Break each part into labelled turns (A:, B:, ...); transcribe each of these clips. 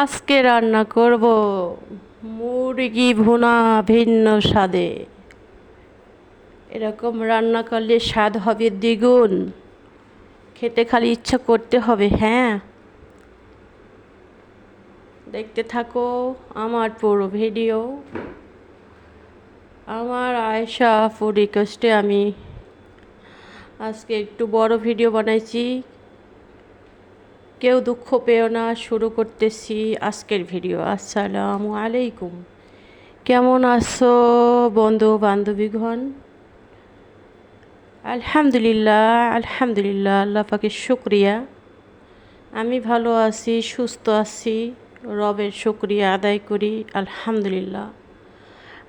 A: আজকে রান্না করব মুরগি ভুনা ভিন্ন স্বাদে। এরকম রান্না করলে স্বাদ হবে দ্বিগুণ। খেতে খালি ইচ্ছা করতে হবে হ্যাঁ? দেখতে থাকো আমার পুরো ভিডিও। আমার আয়সা আপু রিকোয়েস্টে আমি আজকে একটু বড় ভিডিও বানাইছি। কেউ দুঃখ পেও না, শুরু করতেছি আজকের ভিডিও। আসসালামু আলাইকুম। কেমন আছো বন্ধু বান্ধবীগণ? আলহামদুলিল্লাহ আলহামদুলিল্লাহ, আল্লাহ পাকে শুক্রিয়া। আমি ভালো আছি, সুস্থ আছি, রবের শুক্রিয়া আদায় করি, আলহামদুলিল্লাহ।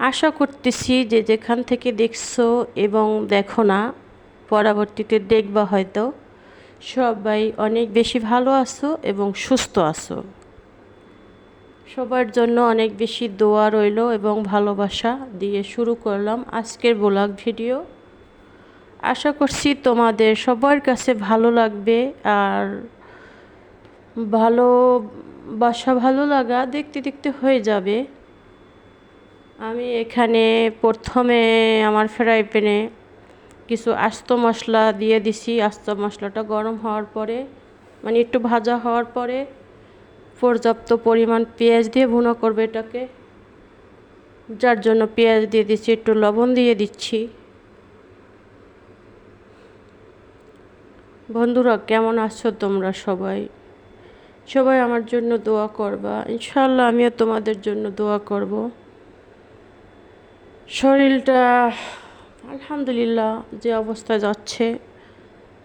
A: আশা করতেছি যে যেখান থেকে দেখছ এবং দেখো না, পরবর্তীতে দেখবা হয়তো। সবাই অনেক বেশি ভালো আছো এবং সুস্থ আছো। সবার জন্য অনেক বেশি দোয়া রইল এবং ভালোবাসা দিয়ে শুরু করলাম আজকের ব্লগ ভিডিও। আশা করছি তোমাদের সবার কাছে ভালো লাগবে আর ভালো বাসা ভালো লাগা দেখতে দেখতে হয়ে যাবে। আমি এখানে প্রথমে আমার ফ্রাই প্যানে কিছু আস্ত মশলা দিয়ে দিছি। আস্ত মশলাটা গরম হওয়ার পরে মানে একটু ভাজা হওয়ার পরে পর্যাপ্ত পরিমাণ পেঁয়াজ দিয়ে ভুনা করবে এটাকে। যার জন্য পেঁয়াজ দিয়ে দিচ্ছি, একটু লবণ দিয়ে দিচ্ছি। বন্ধুরা, কেমন আছো তোমরা সবাই? সবাই আমার জন্য দোয়া করবা। ইনশাল্লাহ আমিও তোমাদের জন্য দোয়া করব। শরীরটা আলহামদুলিল্লাহ যে অবস্থা যাচ্ছে,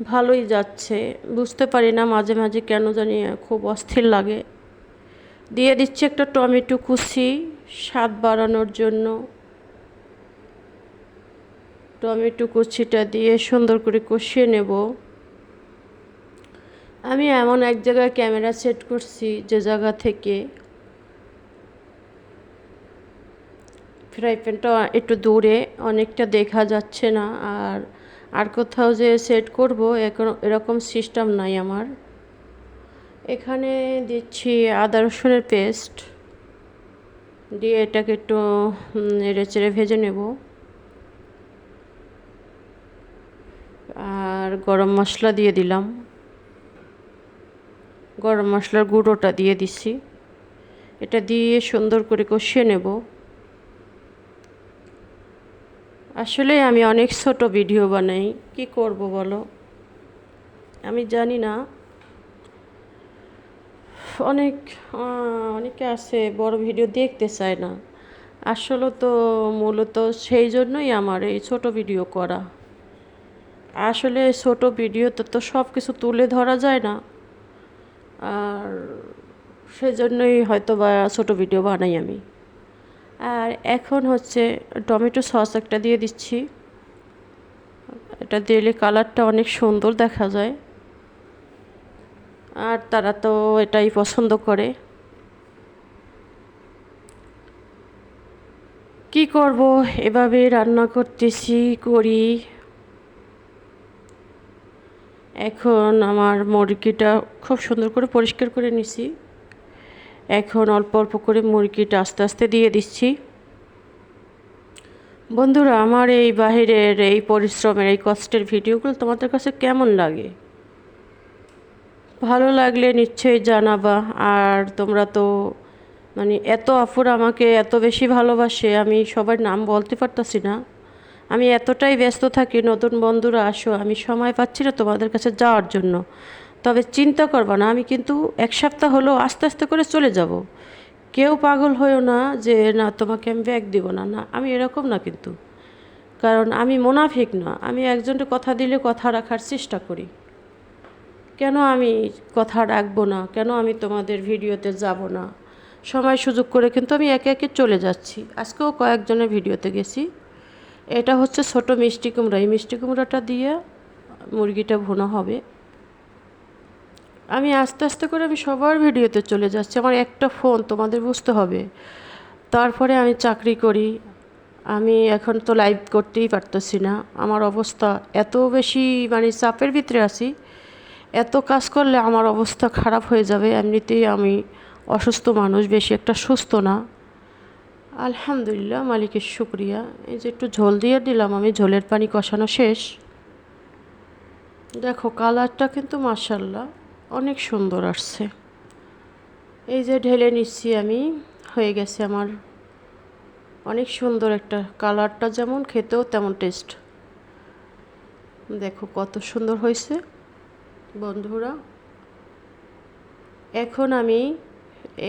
A: ভালোই যাচ্ছে। বুঝতে পারি না মাঝে মাঝে কেন জানি খুব অস্থির লাগে। দিয়ে দিচ্ছি একটা টমেটো কুচি, স্বাদ বাড়ানোর জন্য। টমেটো কুচিটা দিয়ে সুন্দর করে কষিয়ে নেব। আমি এমন এক জায়গায় ক্যামেরা সেট করছি যে জায়গা থেকে ফ্রাই একটু দূরে, অনেকটা দেখা যাচ্ছে না। আর আর কোথাও যে সেট করব, এখন এরকম সিস্টেম নাই আমার। এখানে দিচ্ছি আদা রসুনের পেস্ট দিয়ে এটাকে একটু নেড়ে চেড়ে ভেজে নেব। আর গরম মশলা দিয়ে দিলাম। গরম মশলার গুঁড়োটা দিয়ে দিছি। এটা দিয়ে সুন্দর করে কষিয়ে নেব। আসলে আমি অনেক ছোট ভিডিও বানাই, কি করব বলো? আমি জানি না। অনেক অনেকে আছে, বড় ভিডিও দেখতে চায় না। আসলে তো মূলত সেই জন্যই আমার এই ছোট ভিডিও করা। আসলে ছোট ভিডিওতে তো সব কিছু তুলে ধরা যায় না। আর সেজন্যই হয়তো বা ছোটো ভিডিও বানাই আমি। আর এখন হচ্ছে টমেটো সস একটা দিয়ে দিচ্ছি। এটা দিলে কালারটা অনেক সুন্দর দেখা যায়। আর তারা তো এটাই পছন্দ করে। কি করব? এভাবে রান্না করতেছি, করি। এখন আমার মুরগিটা খুব সুন্দর করে পরিষ্কার করে নিছি। এখন অল্প অল্প করে মুরগিটা আস্তে আস্তে দিয়ে দিচ্ছি। বন্ধুরা, আমার এই বাহিরের এই পরিশ্রমের, এই কষ্টের ভিডিওগুলো তোমাদের কাছে কেমন লাগে? ভালো লাগলে নিশ্চয়ই জানাবা। আর তোমরা তো মানে এত আফুর আমাকে এত বেশি ভালোবাসে, আমি সবার নাম বলতে পারতাছি না। আমি এতটাই ব্যস্ত থাকি, নতুন বন্ধুরা আসো, আমি সময় পাচ্ছি না তোমাদের কাছে যাওয়ার জন্য। তবে চিন্তা করবা না, আমি কিন্তু এক সপ্তাহ হলেও আস্তে আস্তে করে চলে যাব। কেউ পাগল হয়েও না যে, না, তোমাকে আমি ব্যাগ দিব না। না, আমি এরকম না কিন্তু। কারণ আমি মোনাফিক না, আমি একজনকে কথা দিলে কথা রাখার চেষ্টা করি। কেন আমি কথা রাখব না? কেন আমি তোমাদের ভিডিওতে যাব না? সময় সুযোগ করে কিন্তু আমি একে একে চলে যাচ্ছি। আজকেও কয়েকজনের ভিডিওতে গেছি। এটা হচ্ছে ছোট মিষ্টি কুমড়া। এই মিষ্টি কুমড়াটা দিয়ে মুরগিটা ভুনা হবে। আমি আস্তে আস্তে করে আমি সবার ভিডিওতে চলে যাচ্ছি। আমার একটা ফোন, তোমাদের বুঝতে হবে। তারপরে আমি চাকরি করি। আমি এখন তো লাইভ করতেই পারতেছি না। আমার অবস্থা এত বেশি মানে চাপের ভিতরে আছি। এত কাজ করলে আমার অবস্থা খারাপ হয়ে যাবে। এমনিতেই আমি অসুস্থ মানুষ, বেশি একটা সুস্থ না। আলহামদুলিল্লাহ, মালিকের শুক্রিয়া। এই যে একটু ঝোল দিয়ে দিলাম আমি। ঝোলের পানি কষানো শেষ। দেখো কালারটা কিন্তু মার্শাল্লাহ অনেক সুন্দর আসছে। এই যে ঢেলে নিচ্ছি আমি, হয়ে গেছে আমার অনেক সুন্দর একটা কালারটা, যেমন খেতেও তেমন টেস্ট দেখো কত সুন্দর হয়েছে, বন্ধুরা। এখন আমি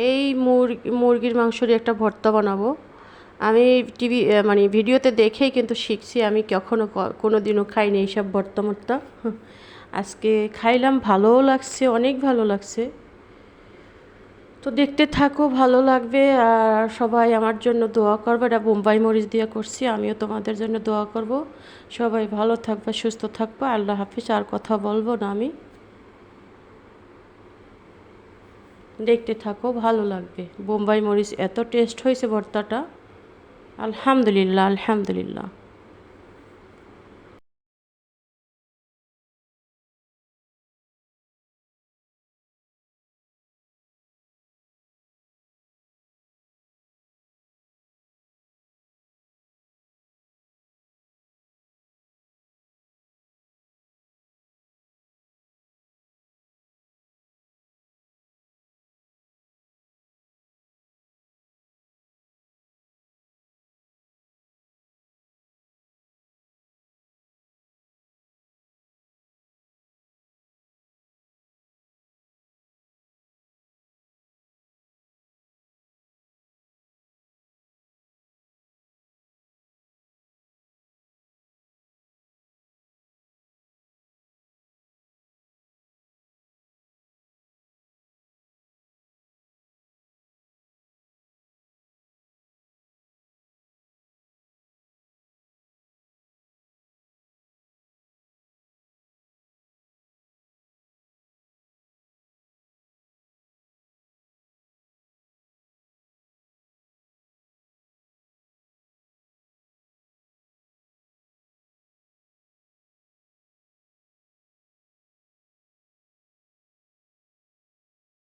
A: এই মুরগি, মুরগির মাংসের একটা ভর্তা বানাবো। আমি টিভি মানে ভিডিওতে দেখেই কিন্তু শিখছি, আমি কখনো কোনো দিনও খাইনি এইসব ভর্তা মর্তা আজকে খাইলাম, ভালোও লাগছে, অনেক ভালো লাগছে। তো দেখতে থাকো, ভালো লাগবে। আর সবাই আমার জন্য দোয়া করবে। এটা বোম্বাই মরিচ দিয়ে করছি, আমিও তোমাদের জন্য দোয়া করব। সবাই ভালো থাকবে, সুস্থ থাকবে। আল্লাহ হাফিজ, আর কথা বলব না আমি। দেখতে থাকো, ভালো লাগবে। বোম্বাই মরিচ এত টেস্ট হয়েছে ভর্তাটা। আলহামদুলিল্লাহ আলহামদুলিল্লাহ।